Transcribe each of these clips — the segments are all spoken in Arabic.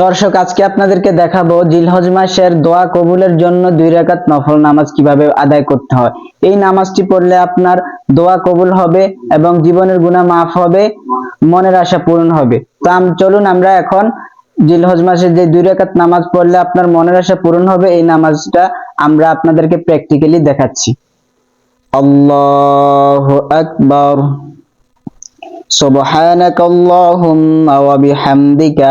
দর্শক, আজকে আপনাদেরকে দেখাবো জিলহজ মাসের দোয়া কবুলের জন্য দুই রাকাত নফল নামাজ কীভাবে আদায় করতে হয়। এই নামাজটি পড়লে আপনার দোয়া কবুল হবে এবং জীবনের গুণা মাফ হবে, মনের আশা পূরণ হবে। তো চলুন আমরা এখন জিলহজ মাসে যে দুই রাকাত নামাজ পড়লে আপনার মনের আশা পূরণ হবে, এই নামাজটা আমরা আপনাদেরকে প্র্যাকটিক্যালি দেখাচ্ছি। আল্লাহ আকবার। সুবহানাকাল্লাহুম্মা ওয়া বিহামদিকা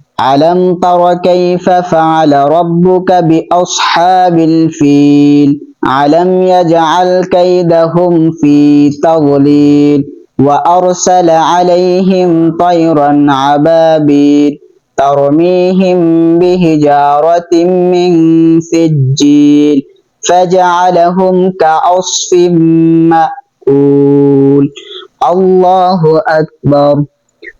ألم تر كيف فعل ربك بأصحاب الفيل ألم يجعل كيدهم في تضليل وأرسل عليهم طيرا عبابيل ترميهم بحجارة من سجيل فجعلهم كعصف مأكول الله أكبر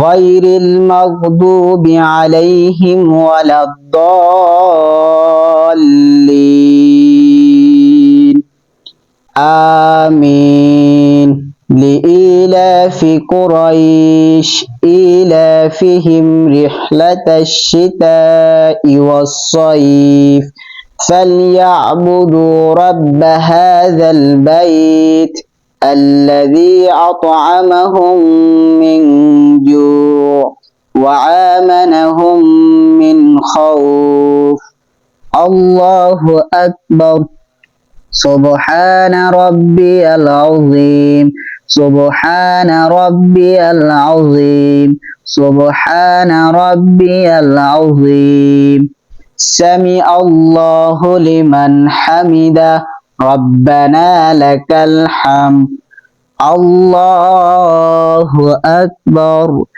غير المغضوب عليهم ولا الضالين. آمين. لإيلاف قريش إيلافهم رحلة الشتاء والصيف. فليعبدوا رب هذا البيت الذي أطعمهم من وآمنهم من خوف. الله أكبر. سبحان ربي العظيم. سبحان ربي العظيم. سبحان ربي العظيم. سمع الله لمن حمده. ربنا لك الحمد. الله أكبر.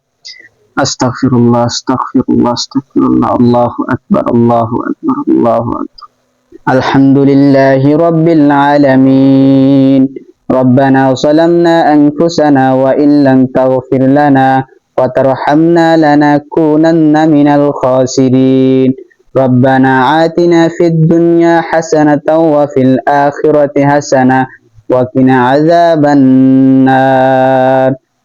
أستغفر الله أستغفر الله أستغفر الله. الله أكبر الله أكبر الله أكبر. الحمد لله رب العالمين. ربنا ظلمنا أنفسنا وإن لم تغفر لنا وترحمنا لنكونن من الخاسرين. ربنا آتنا في الدنيا حسنة وفي الآخرة حسنة وقنا عذاب النار.